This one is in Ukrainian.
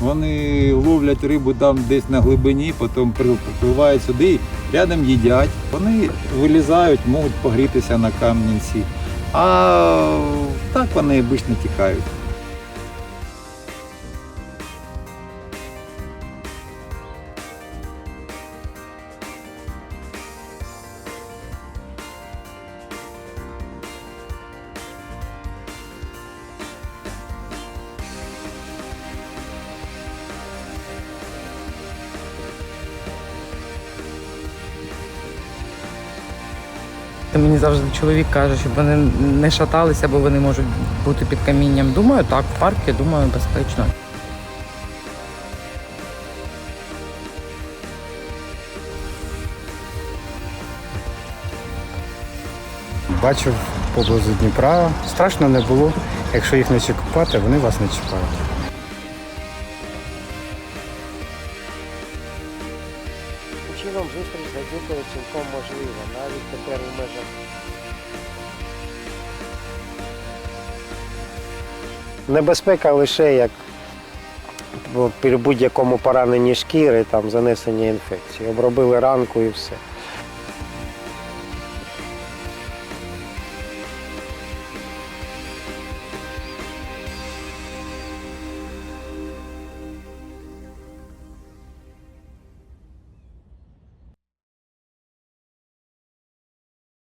Вони ловлять рибу там десь на глибині, потім припливають сюди, рядом їдять. Вони вилізають, можуть погрітися на кам'янці. А так вони обично тікають. Мені завжди чоловік каже, щоб вони не шаталися, бо вони можуть бути під камінням. Думаю, так, в парку, думаю, безпечно. Бачив поблизу Дніпра. Страшно не було. Якщо їх не чіпати, вони вас не чіпають. Чином зустріч з гадюкою цілком можлива, навіть тепер у межах Небезпека лише як при будь-якому пораненні шкіри, там занесення інфекції. Обробили ранку і все.